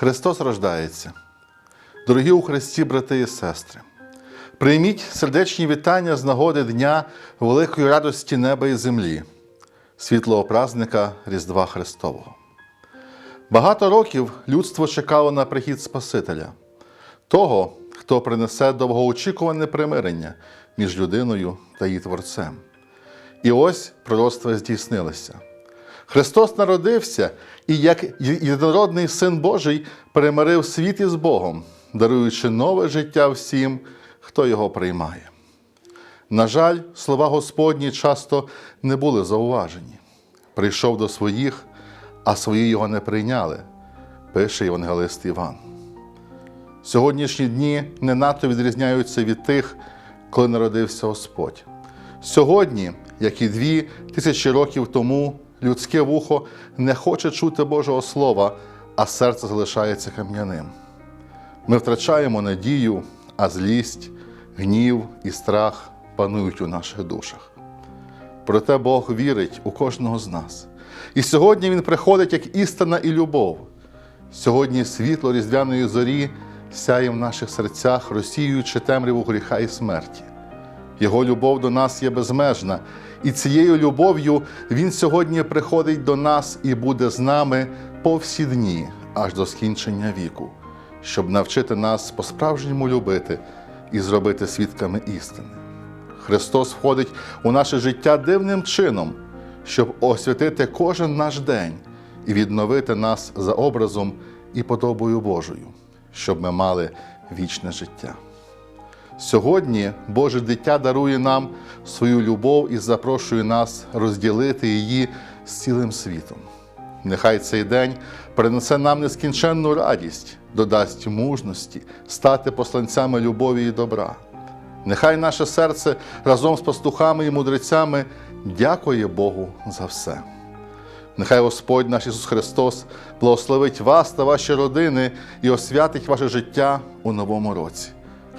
Христос рождається. Дорогі у Христі, брати і сестри, прийміть сердечні вітання з нагоди Дня великої радості неба і землі, світлого празника Різдва Христового. Багато років людство чекало на прихід Спасителя, того, хто принесе довгоочікуване примирення між людиною та її Творцем. І ось пророцтва здійснилися. Христос народився і, як єдинородний Син Божий, перемирив світ із Богом, даруючи нове життя всім, хто його приймає. На жаль, слова Господні часто не були зауважені. Прийшов до своїх, а свої його не прийняли, пише Євангелист Іван. Сьогоднішні дні не надто відрізняються від тих, коли народився Господь. Сьогодні, як і дві тисячі років тому, людське вухо не хоче чути Божого Слова, а серце залишається кам'яним. Ми втрачаємо надію, а злість, гнів і страх панують у наших душах. Проте Бог вірить у кожного з нас. І сьогодні Він приходить як істина і любов. Сьогодні світло різдвяної зорі сяє в наших серцях, розсіюючи темряву гріха і смерті. Його любов до нас є безмежна, і цією любов'ю Він сьогодні приходить до нас і буде з нами по всі дні, аж до скінчення віку, щоб навчити нас по-справжньому любити і зробити свідками істини. Христос входить у наше життя дивним чином, щоб освятити кожен наш день і відновити нас за образом і подобою Божою, щоб ми мали вічне життя. Сьогодні Боже дитя дарує нам свою любов і запрошує нас розділити її з цілим світом. Нехай цей день принесе нам нескінченну радість, додасть мужності, стати посланцями любові і добра. Нехай наше серце разом з пастухами і мудрецями дякує Богу за все. Нехай Господь наш Ісус Христос благословить вас та ваші родини і освятить ваше життя у новому році.